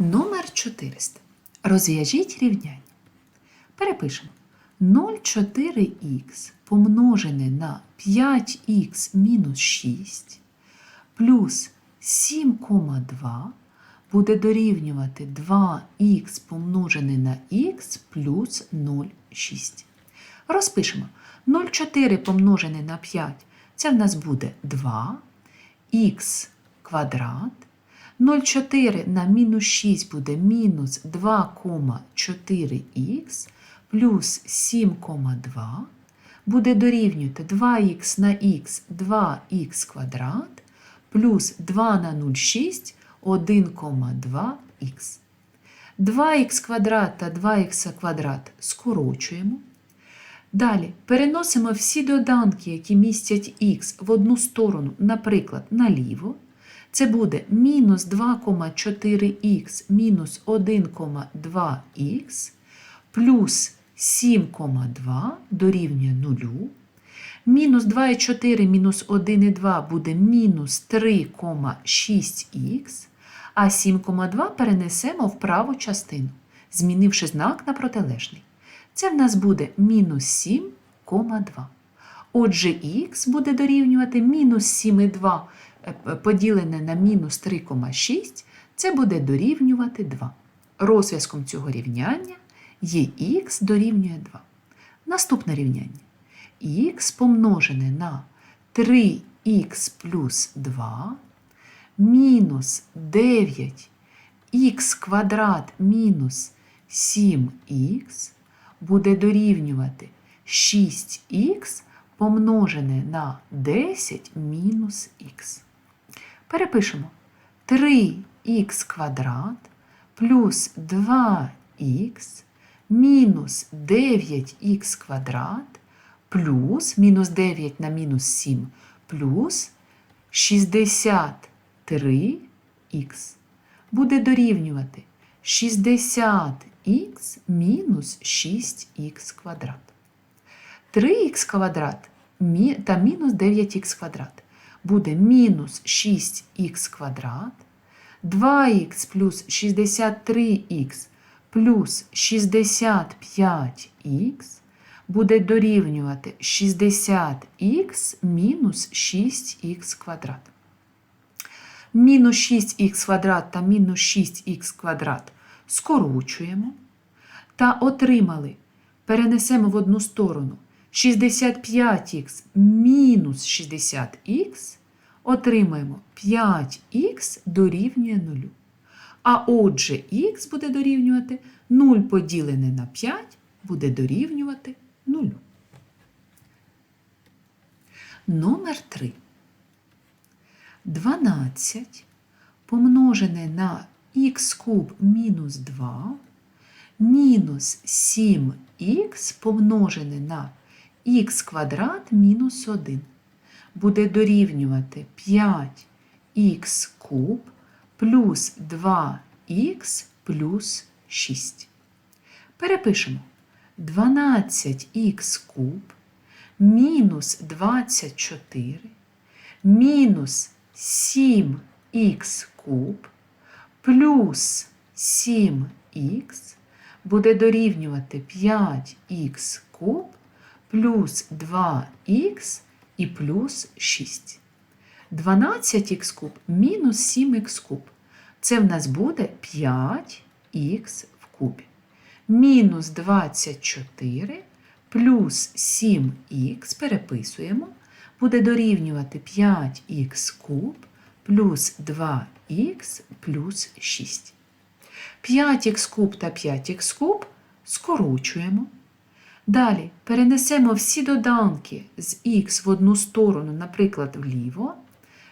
Номер 400. Розв'яжіть рівняння. Перепишемо. 0,4х помножене на 5х мінус 6 плюс 7,2 буде дорівнювати 2х помножене на х плюс 0,6. Розпишемо. 0,4 помножене на 5 це в нас буде 2 х квадрат. 0,4 на мінус 6 буде мінус 2,4х плюс 7,2 буде дорівнювати 2х на х 2х квадрат плюс 2 на 0,6 1,2х. 2х квадрат та 2х квадрат скорочуємо. Далі переносимо всі доданки, які містять х в одну сторону, наприклад, наліво. Це буде мінус 2,4х мінус 1,2х плюс 7,2 дорівнює 0. Мінус 2,4 мінус 1,2 буде мінус 3,6х, а 7,2 перенесемо в праву частину, змінивши знак на протилежний. Це в нас буде мінус 7,2. Отже, х буде дорівнювати мінус 7,2 е, поділене на мінус 3,6, це буде дорівнювати 2. Розв'язком цього рівняння є х дорівнює 2. Наступне рівняння. х помножене на 3х плюс 2 мінус 9х квадрат мінус 7х буде дорівнювати 6х помножене на 10 мінус х. Перепишемо 3х квадрат плюс 2х мінус 9х квадрат плюс мінус 9 на мінус 7 плюс 63х буде дорівнювати 60х мінус 6х квадрат. 3х квадрат та мінус 9х квадрат буде мінус 6х квадрат, 2х плюс 63х плюс 65х буде дорівнювати 60х мінус 6х квадрат. Мінус 6х квадрат та мінус 6х квадрат скорочуємо та отримали, перенесемо в одну сторону 65х мінус 60х, отримаємо 5х дорівнює 0. А отже, х буде дорівнювати 0 поділене на 5 буде дорівнювати 0. Номер 3. 12 помножене на х куб мінус 2 мінус 7х помножене на х квадрат мінус 1 буде дорівнювати 5х куб плюс 2х плюс 6. Перепишемо 12х куб мінус 24 мінус 7х куб плюс 7х буде дорівнювати 5х куб плюс 2х і плюс 6. 12х куб мінус 7х куб. Це в нас буде 5х в кубі. Мінус 24 плюс 7х переписуємо, буде дорівнювати 5х куб плюс 2х плюс 6. 5х куб та 5х куб скорочуємо. Далі перенесемо всі доданки з х в одну сторону, наприклад, вліво.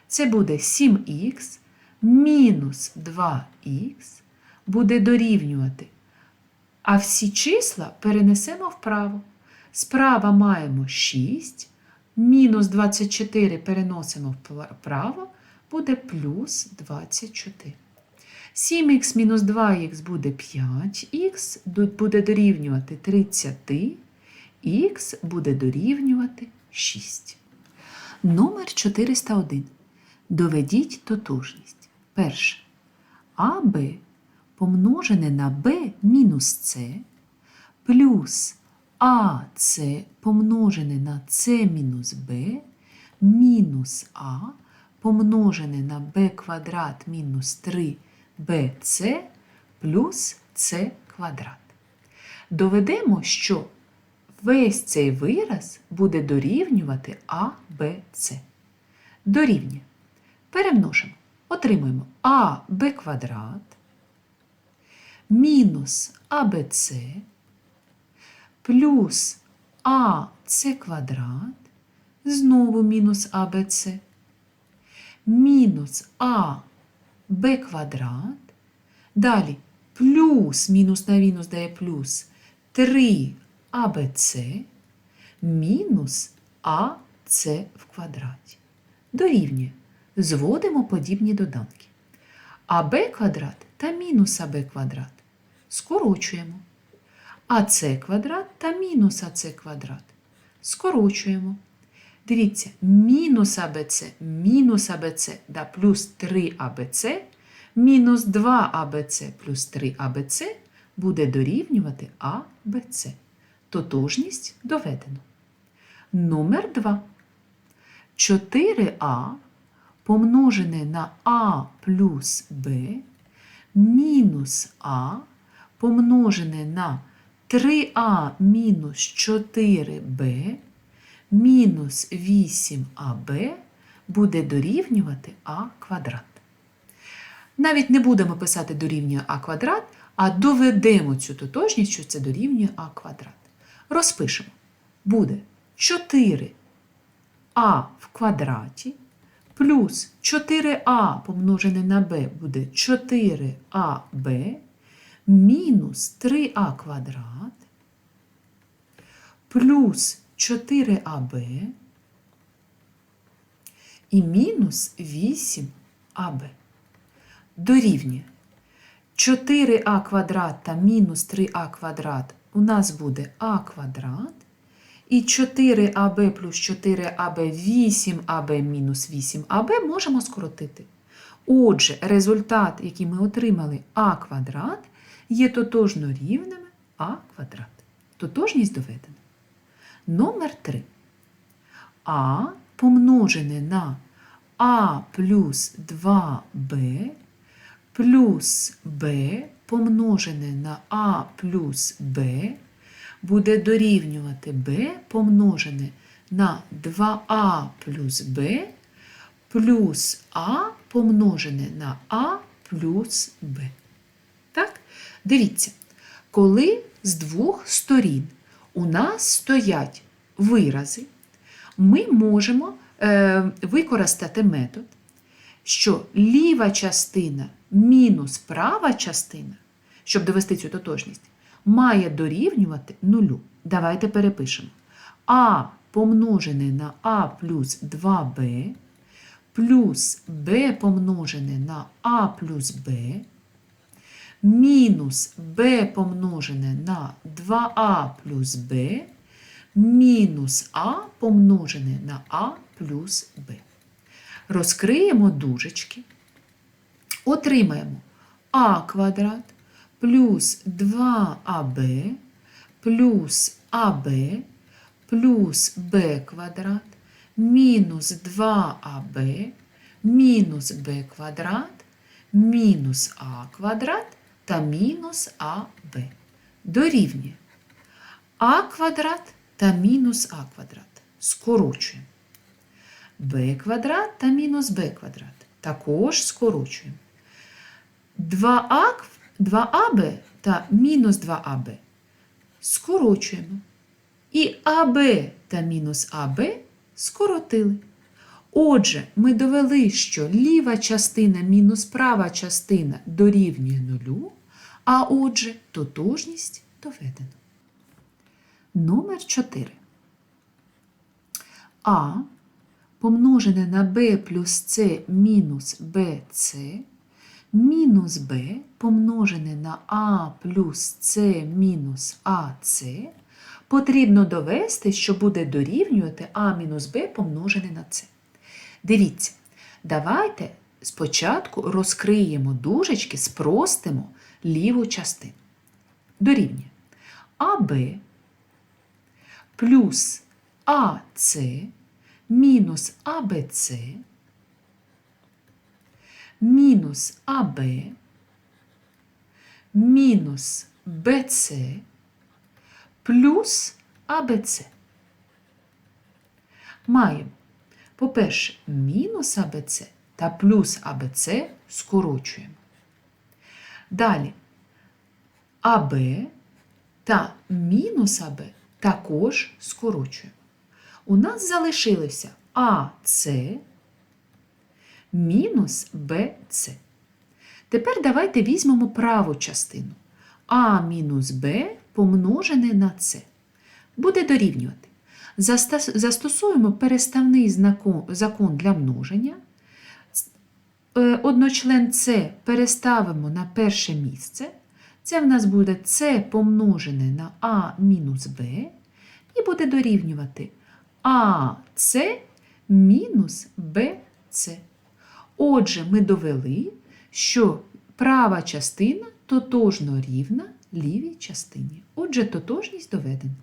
Це буде 7х мінус 2х буде дорівнювати. А всі числа перенесемо вправо. Справа маємо 6, мінус 24 переносимо вправо, буде плюс 24. 7х мінус 2х буде 5х, буде дорівнювати 30, х буде дорівнювати 6. Номер 401. Доведіть тотожність. Перше. АБ помножене на b мінус c плюс АС помножене на c мінус b мінус а помножене на b квадрат мінус 3bc плюс c квадрат. Доведемо, що весь цей вираз буде дорівнювати а, С. Дорівнює. Перемножимо. Отримуємо АБ квадрат мінус АБЦ плюс АС квадрат, знову мінус АБЦ, мінус АБ квадрат, далі плюс мінус на мінус дає плюс 3 АБЦ мінус АС в квадраті. Дорівнює. Зводимо подібні доданки. АБ квадрат та мінус АБ квадрат. Скорочуємо. АС квадрат та мінус АС квадрат. Скорочуємо. Дивіться, мінус АБЦ, мінус АБЦ да плюс 3 АБЦ, мінус 2 АБЦ плюс 3 АБЦ буде дорівнювати АБЦ. Тотожність доведено. Номер 2. 4а помножене на а плюс б мінус а помножене на 3а мінус 4b мінус 8аб буде дорівнювати а квадрат. Навіть не будемо писати дорівнює а квадрат, а доведемо цю тотожність, що це дорівнює а квадрат. Розпишемо. Буде 4а в квадраті плюс 4а помножене на b буде 4аб мінус 3а квадрат плюс 4аб і мінус 8аб. Дорівнює 4а квадрат та мінус 3а квадрат у нас буде а квадрат. І 4аб плюс 4аб 8аб мінус 8аб можемо скоротити. Отже, результат, який ми отримали а квадрат, є тотожно рівними а квадрат. Тотожність доведена. Номер 3. А помножене на а плюс 2b плюс b помножене на а плюс b буде дорівнювати b помножене на 2а плюс b плюс а помножене на а плюс b. Так? Дивіться, коли з двох сторін у нас стоять вирази, ми можемо е, використати метод, що ліва частина мінус права частина, щоб довести цю тотожність, має дорівнювати нулю. Давайте перепишемо. А помножене на А плюс 2b плюс b помножене на А плюс b мінус b помножене на 2а плюс b мінус а помножене на а плюс b. Розкриємо дужечки, отримаємо а квадрат плюс 2аб плюс АБ плюс Б квадрат мінус 2АБ мінус Б квадрат мінус А квадрат та мінус АБ. Дорівнює А квадрат та мінус А квадрат. Скорочуємо. Б квадрат та мінус Б квадрат. Також скорочуємо. 2а, 2аб та мінус 2аб. Скорочуємо. І АБ та мінус АБ скоротили. Отже, ми довели, що ліва частина мінус права частина дорівнює нулю, а отже, тотожність доведено. Номер 4. А помножене на b плюс c мінус bc мінус b помножене на а плюс c мінус АС потрібно довести, що буде дорівнювати а мінус b помножене на c. Дивіться, давайте спочатку розкриємо дужечки, спростимо ліву частину. Дорівнює АБ плюс АЦ мінус АБЦ мінус АБ мінус БЦ плюс АБЦ. Маємо, по-перше, мінус АБЦ та плюс АБЦ скорочуємо. Далі АБ та мінус АБ також скорочуємо. У нас залишилося АЦ мінус БЦ. Тепер давайте візьмемо праву частину. А мінус Б помножене на С. Буде дорівнювати. Застосуємо переставний закон для множення. Е, Одночлен С переставимо на перше місце. Це в нас буде С помножене на А мінус Б. І буде дорівнювати АС мінус БЦ. Отже, ми довели, що права частина тотожно рівна лівій частині. Отже, тотожність доведена.